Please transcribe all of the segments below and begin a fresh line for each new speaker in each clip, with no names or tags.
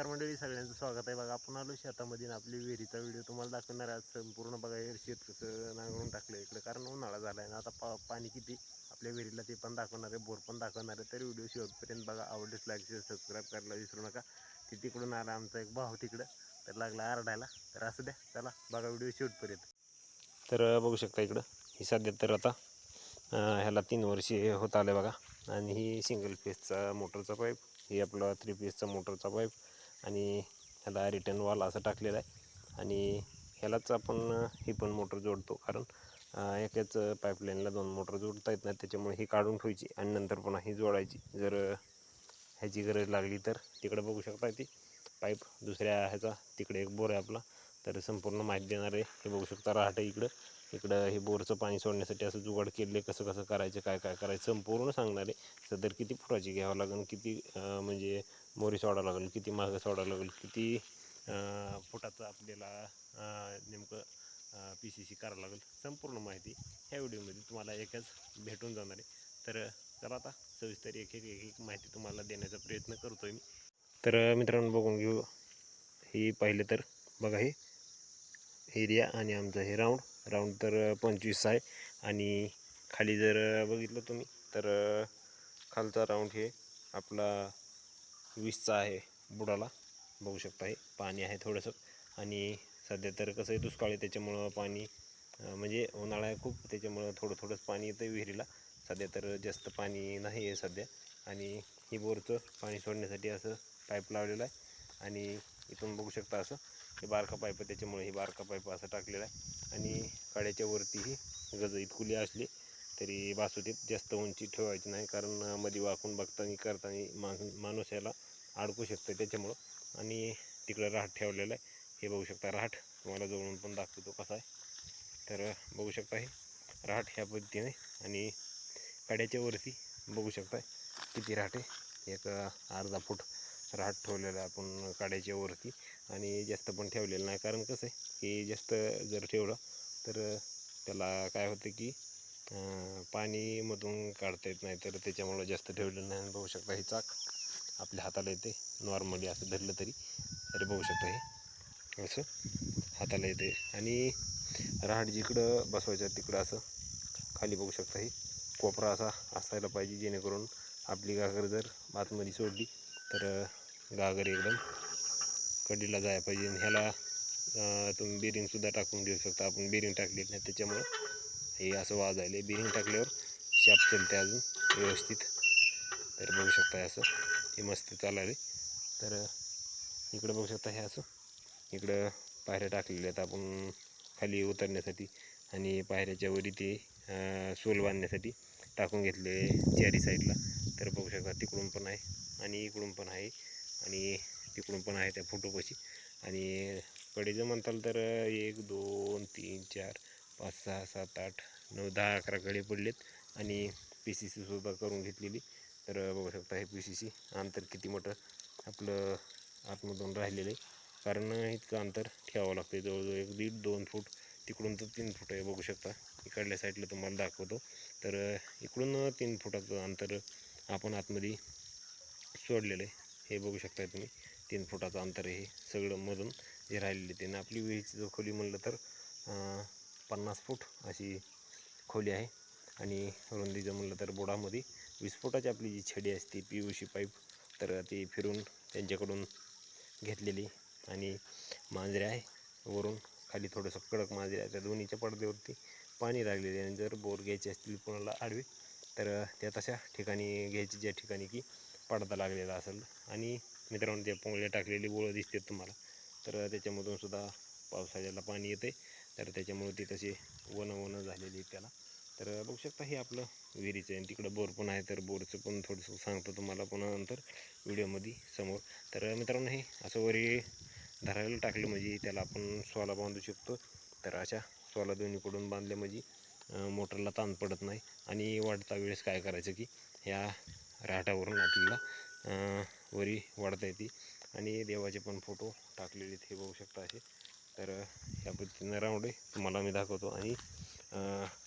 नमस्कार मंडळी सगळ्यांचं स्वागत आहे. बघा आपण आलो शेतामध्ये आपली विहिरीचा व्हिडिओ तुम्हाला दाखवणार आहे. आज संपूर्ण बघा शेत कसं नांगरून टाकलं इकडे कारण उन्हाळा झाला आहे ना आता पा पाणी किती आपल्या विहिरीला ते पण दाखवणार आहे बोर पण दाखवणार आहे. तर व्हिडिओ शेवटपर्यंत बघा आवडलेच लाईक शेअर सबस्क्राईब करायला विसरू नका. ती तिकडून आला आमचा एक भाऊ तिकडं तर लागला आरडायला. तर असं द्या चला बघा व्हिडिओ शेवटपर्यंत. तर बघू शकता इकडं ही सध्या तर आता ह्याला तीन वर्षे होत आले बघा. आणि ही सिंगल फेसचा मोटरचा पाईप ही आपला थ्री पीसचा मोटरचा पाईप आणि ह्याला रिटर्न वॉल असं टाकलेलं आहे. आणि ह्यालाच आपण ही पण मोटर जोडतो. कारण एकाच पाईपलाईनला दोन मोटर जोडता येत नाही. त्याच्यामुळे ही काढून ठेवायची आणि नंतर पुन्हा ही जोडायची. जर ह्याची गरज लागली तर तिकडे बघू शकता ती पाईप दुसऱ्या ह्याचा तिकडे एक बोर आहे आपला. तर संपूर्ण माहिती देणार आहे. हे बघू शकता राहट इकडं. इकडं हे बोरचं पाणी सोडण्यासाठी असं जुगाड केले कसं कसं करायचं काय काय करायचं संपूर्ण सांगणार आहे. सदर किती फुटाची घ्यावं लागेल किती म्हणजे मोरी सोडावं लागेल किती मागं सोडावं लागेल किती फुटाचं आपल्याला नेमकं पी सी सी करावं लागेल संपूर्ण माहिती ह्या व्हिडिओमध्ये तुम्हाला एकच भेटून जाणार आहे. तर चला आता सविस्तर एक एक एक एक माहिती तुम्हाला देण्याचा प्रयत्न करतो आहे मी. तर मित्रांनो बघून घेऊ. ही पाहिलं तर बघा हे. एरिया आणि आमचं हे राऊंड. राऊंड तर पंचवीस आहे. आणि खाली जर बघितलं तुम्ही तर खालचा राऊंड हे आपला वीसचा आहे बुडाला. बघू शकता हे पाणी आहे थोडंसं. आणि सध्या तर कसं आहे दुष्काळ आहे त्याच्यामुळं पाणी म्हणजे उन्हाळा आहे खूप त्याच्यामुळं थोडं थोडंच पाणी येतं विहिरीला. सध्या तर जास्त पाणी नाही आहे सध्या. आणि ही बोरचं पाणी सोडण्यासाठी असं पाईप लावलेलं आहे. आणि इथून बघू शकता असं हे बारका पाईप आहे त्याच्यामुळे ही बारका पाईप असं टाकलेला आहे. आणि कड्याच्या वरतीही गज इतकुली असली तरी बासुतीत जास्त उंची ठेवायची नाही कारण मध्ये वाकून बघताना करताना मा माणूस याला अडकू शकतो त्याच्यामुळं. आणि तिकडं राहट ठेवलेलं आहे. हे बघू शकता राहट तुम्हाला जवळून पण दाखवतो कसा आहे. तर बघू शकता हे राहट ह्या पद्धतीने. आणि कड्याच्या वरती बघू शकता किती राहट आहे. एक अर्धा फूट राहट ठेवलेलं आहे आपण काड्याच्या वरती. आणि जास्त पण ठेवलेलं नाही. कारण कसं आहे की जास्त जर ठेवलं तर त्याला काय होतं की पाणी मधून काढता येत नाही तर त्याच्यामुळं जास्त ठेवलेलं नाही बघू शकता हे चाक आपल्या हाताला येते. नॉर्मली असं धरलं तरी तरी बघू शकता हे. असं हाताला येते. आणि राहाड जिकडं बसवायचं तिकडं असं खाली बघू शकता हे. कोपरा असा असायला पाहिजे जेणेकरून आपली गागर जर आतमध्ये सोडली तर गागर एकदम कडीला जायला पाहिजे. आणि ह्याला तुम्ही बेरिंगसुद्धा टाकून घेऊ शकता. आपण बेरिंग टाकली नाही त्याच्यामुळं हे असं वाजायला बिरिंग टाकल्यावर शाप चलते अजून व्यवस्थित. तर बघू शकता हे असं हे मस्त चालायले तर इकडं बघू शकता हे असं इकडं पायऱ्या टाकलेल्या आहेत आपण खाली उतरण्यासाठी आणि पायऱ्याच्या वरी ते सोल बांधण्यासाठी टाकून घेतले चारी साईडला. तर बघू शकता तिकडून पण आहे आणि इकडून पण आहे आणि तिकडून पण आहे त्या फोटोपाशी. आणि कडेचं म्हणताल तर एक दोन तीन चार पाच सहा सात आठ नऊ दहा अकरा गळे पडलेत आणि पी सी सीसुद्धा करून घेतलेली. तर बघू शकता हे पी सी सी अंतर किती मोठं आपलं आतमधून राहिलेलं आहे. कारण इतकं अंतर ठेवावं लागतं जवळजवळ एक दीड दोन फूट तिकडून तर तीन फूट आहे. बघू शकता. इकडल्या साईडला तुम्हाला दाखवतो. तर इकडून तीन फुटाचं अंतर आपण आतमध्ये सोडलेलं आहे. हे बघू शकता तुम्ही. तीन फुटाचं अंतर हे सगळं मधून जे राहिलेले ते आणि आपली विहिरीची जर खोली म्हणलं तर पन्नास फूट अशी खोली आहे. आणि रुंदीचं म्हणलं तर बोडामध्ये वीस फुटाची आपली जी छडी असते पी यू सी पाईप तर ती फिरून त्यांच्याकडून घेतलेली. आणि मांजरे आहे वरून खाली थोडंसं कडक मांजरे आहे. त्या दोन्हीच्या पडद्यावरती पाणी लागलेले आणि जर बोर घ्यायचे असतील कोणाला आडवे तर त्या तशा ठिकाणी घ्यायची ज्या ठिकाणी की पडदा लागलेला असेल. आणि मित्रांनो त्या पोंगल्या टाकलेली बोळं दिसते तुम्हाला. तर त्याच्यामधून सुद्धा पावसाळ्याला पाणी येते तर त्याच्यामुळे ती तशी वनं वनं झालेली आहेत त्याला. तर बघू शकता हे आपलं विहिरीचं आहे. आणि तिकडं बोर पण आहे तर बोरचं पण थोडंसं सांगतो तुम्हाला पुन्हा नंतर व्हिडिओमध्ये समोर. तर मित्रांनो हे असं वरी धरायला टाकलं म्हणजे त्याला आपण सोला बांधू शकतो. तर अशा सोला दोन्हीकडून बांधल्या म्हणजे मोटरला ताण पडत नाही. आणि वाढता वेळेस काय करायचं की ह्या राहटावरून आपल्याला वरी वाढता येते. आणि देवाचे पण फोटो टाकलेले ते हे बघू शकता असे. तर ह्या पद्धतीनं राऊंड आहे तुम्हाला मी दाखवतो. आणि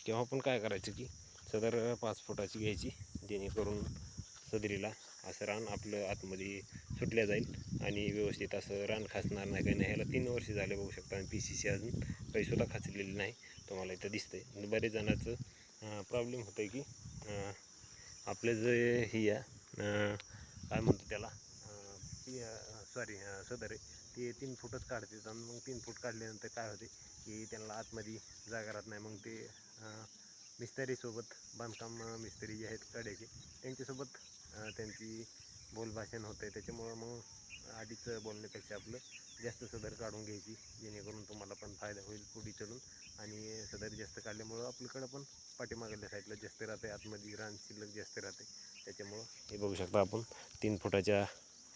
केव्हा पण काय करायचं की सदर पाच फुटाची घ्यायची जेणेकरून सदरीला असं रान आपलं आतमध्ये सुटल्या जाईल आणि व्यवस्थित असं रान खाचणार नाही. काही नाही ह्याला तीन वर्ष झाले बघू शकता आणि पी सी सी अजून काहीसुद्धा खाचलेली नाही. तुम्हाला इथं दिसतंय. बरेच जणांचं प्रॉब्लेम होतं आहे की आपलं जे ही आहे काय म्हणतो त्याला सॉरी सदर आहे. ते तीन फूटच काढतात आणि मग तीन फूट काढल्यानंतर काय होते की त्यांना आतमध्ये जागा राहत नाही. मग ते मिस्त्रीसोबत बांधकाम मिस्त्री जे आहेत कड्याचे त्यांच्यासोबत त्यांची बोलभाषण होतं. आहे त्याच्यामुळं मग आधीच बोलण्यापेक्षा आपलं जास्त सदर काढून घ्यायची जेणेकरून तुम्हाला पण फायदा होईल पुढे चलून. आणि सदर जास्त काढल्यामुळं आपल्याकडं पण पाठीमागल्या साईडला जास्त राहते. आतमध्ये रान शिल्लक जास्त राहते. त्याच्यामुळं हे बघू शकता आपण तीन फुटाच्या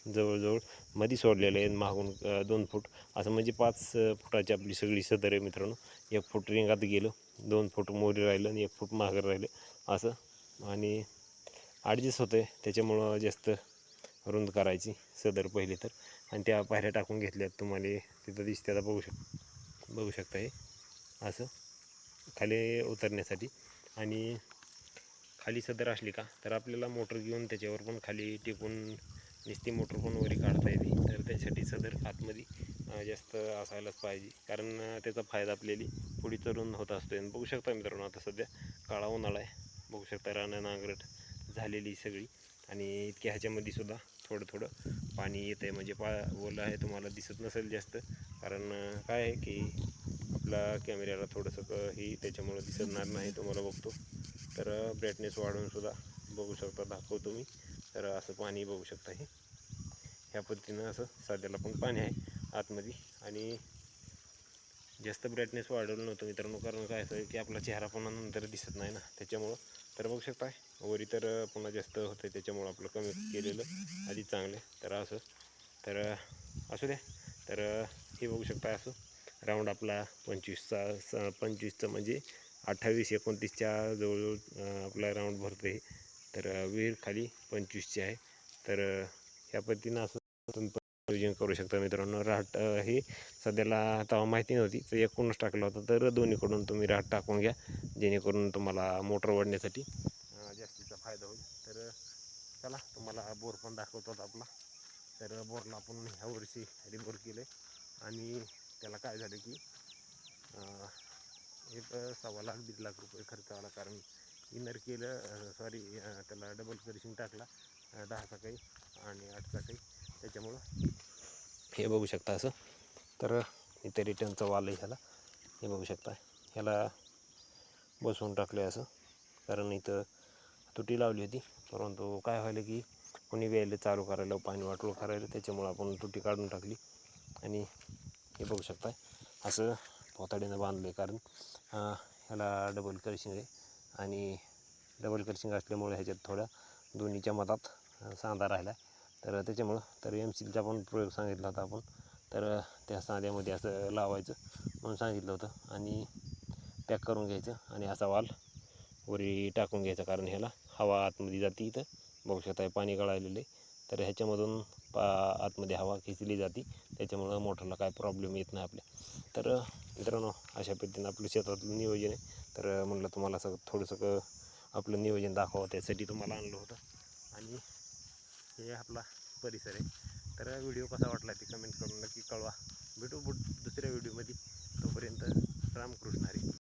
जवळजवळमध्ये सोडलेलं आहे मागून दोन फूट. असं म्हणजे पाच फुटाची आपली सगळी सदर आहे मित्रांनो. एक फूट रिंगात गेलो दोन फूट मोरी राहिलं आणि एक फूट माघार राहिलं असं. आणि ॲडजस्ट होतं आहे त्याच्यामुळं जास्त रुंद करायची सदर पहिले तर. आणि त्या पायऱ्या टाकून घेतल्यात तुम्हाला तिथं दिसते आता बघू शक बघू शकता हे असं. खाली उतरण्यासाठी. आणि खाली सदर असली का तर आपल्याला मोटर घेऊन त्याच्यावर पण खाली टिकून नुसती मोटर पण काढता येते. तर त्यासाठी सदर आतमध्ये जास्त असायलाच पाहिजे. कारण त्याचा फायदा आपल्याला पुढे चढून होत असतो आणि बघू शकता मित्रांनो आता सध्या काळा उन्हाळा आहे. बघू शकता रानं नांगरट झालेली सगळी. आणि इतक्या ह्याच्यामध्ये सुद्धा थोडं थोडं पाणी येतं आहे म्हणजे पा ओलं आहे तुम्हाला दिसत नसेल जास्त. कारण काय आहे की आपला कॅमेऱ्याला थोडंसं ही त्याच्यामुळं दिसणार नाही तुम्हाला बघतो. तर ब्राईटनेस वाढवूनसुद्धा बघू शकता दाखवतो मी. तर असं पाणी बघू शकता हे. ह्या पद्धतीनं असं सध्याला पण पाणी आहे आतमध्ये. आणि जास्त ब्राईटनेस वाढवलं नव्हतं मित्रांनो कारण काय असं की आपला चेहरा पुन्हा नंतर दिसत नाही ना. त्याच्यामुळं तर बघू शकता वरी तर पुन्हा जास्त होतं त्याच्यामुळं आपलं कमी केलेलं आधी चांगलं. आहे. तर असं तर असू द्या. तर हे बघू शकता असं. राऊंड आपला पंचवीसचा स पंचवीसचं म्हणजे अठ्ठावीस एकोणतीसच्या जवळजवळ आपला राऊंड भरतो आहे तर विहीर खाली पंचवीसची आहे. तर ह्या पद्धतीनं असं नियोजन करू शकता मित्रांनो. राहट ही हे सध्याला तेव्हा माहिती नव्हती तर एकूणच टाकलं होतं तर दोन्हीकडून तुम्ही राहट टाकून घ्या जेणेकरून तुम्हाला मोटर वाढण्यासाठी जास्तीचा फायदा होईल. तर चला तुम्हाला बोर पण दाखवतात आपला. तर बोरला आपण ह्या वर्षी रिबोर केलं आणि त्याला काय झालं की एक सव्वा लाख दीड लाख रुपये खर्च आला. कारण इनर केलं सॉरी त्याला डबल करिशिंग टाकला दहा दहाचा काही आणि आठचा काही त्याच्यामुळं हे बघू शकता असं. तर इथे रिटर्नचा वाल आहे ह्याला हे बघू शकता. ह्याला बसवून टाकलं आहे असं. कारण इथं तुटी लावली होती. परंतु काय व्हायलं की कोणी व्यायला चालू करायला पाणी वाटोळ करायला त्याच्यामुळं आपण तुटी काढून टाकली. आणि हे बघू शकता. असं पोताडीनं बांधलं आहे कारण ह्याला डबल करशिंग आहे. आणि डबल करशिंग असल्यामुळे ह्याच्यात थोड्या दोन्हीच्या मतात सांधा राहिला आहे तर त्याच्यामुळं तर एम सीलचा पण प्रयोग सांगितला होता आपण. तर त्या सांध्यामध्ये असं लावायचं म्हणून सांगितलं होतं. आणि पॅक करून घ्यायचं आणि असा वाल वरी टाकून घ्यायचा. कारण ह्याला हवा आतमध्ये जाते इथं. बघू शकता पाणी गळालेलं आहे. तर ह्याच्यामधून पा आतमध्ये हवा खेचली जाते. त्याच्यामुळं मोटरला काय प्रॉब्लेम येत नाही आपल्या. तर मित्रांनो अशा पद्धतीनं आपलं शेतातलं नियोजन आहे. तर म्हणलं तुम्हाला असं थोडंसं आपलं नियोजन दाखवावं त्यासाठी तुम्हाला आणलं होतं. आणि हे आपला परिसर आहे. तर व्हिडिओ कसा वाटला ते कमेंट करून नक्की कळवा. भेटू बुट दुसऱ्या व्हिडिओमध्ये. तोपर्यंत रामकृष्ण हरी.